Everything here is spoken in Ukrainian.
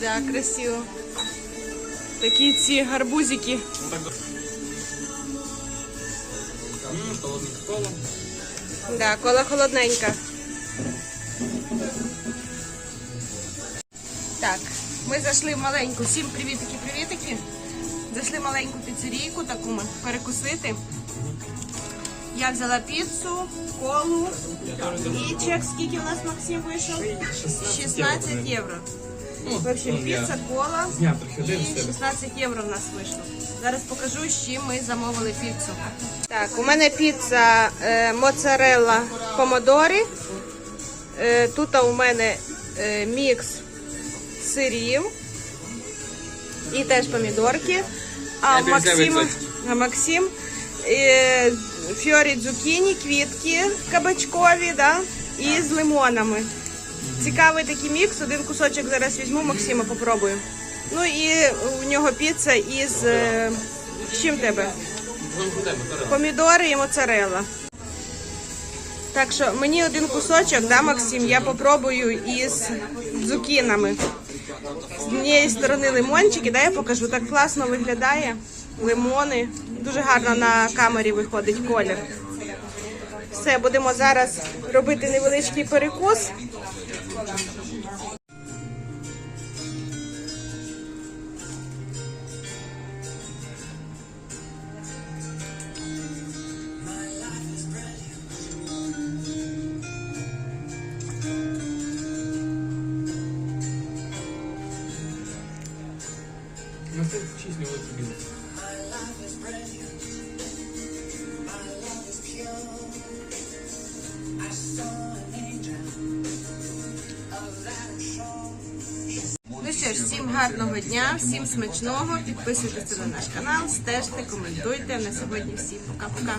Да, красиво. Такі ці гарбузики. Да, кола холодненька. Так, ми зайшли в маленьку. Всім привітики, привітики. Зайшли в маленьку піцерійку таку ми перекусити. Я взяла піцу, колу і чек. Скільки у нас Максим вийшов? 16 євро. В общем, піца, кола і тебе. 16 євро в нас вийшло. Зараз покажу, з чим ми замовили піцу. Так, у мене піца е, моцарелла помодори. Е, тут у мене е, мікс сирів і теж помідорки. А у а Максим фьорі дзукіні, квітки кабачкові, да, і з лимонами. Цікавий такий мікс. Один кусочок зараз візьму, Максима попробую. Ну і у нього піца із е, з чим тебе? Помідори і моцарелла. Так що мені один кусочок, да, Максим, я попробую із дзукінами. З однієї сторони лимончики, да, я покажу. Так класно виглядає. Лимони. Дуже гарно на камері виходить колір. Все, будемо зараз робити невеличкий перекус. Великий бізнес. Ну що ж, всім гарного дня, всім смачного. Підписуйтесь на наш канал, стежте, коментуйте. На сьогодні всім пока-пока.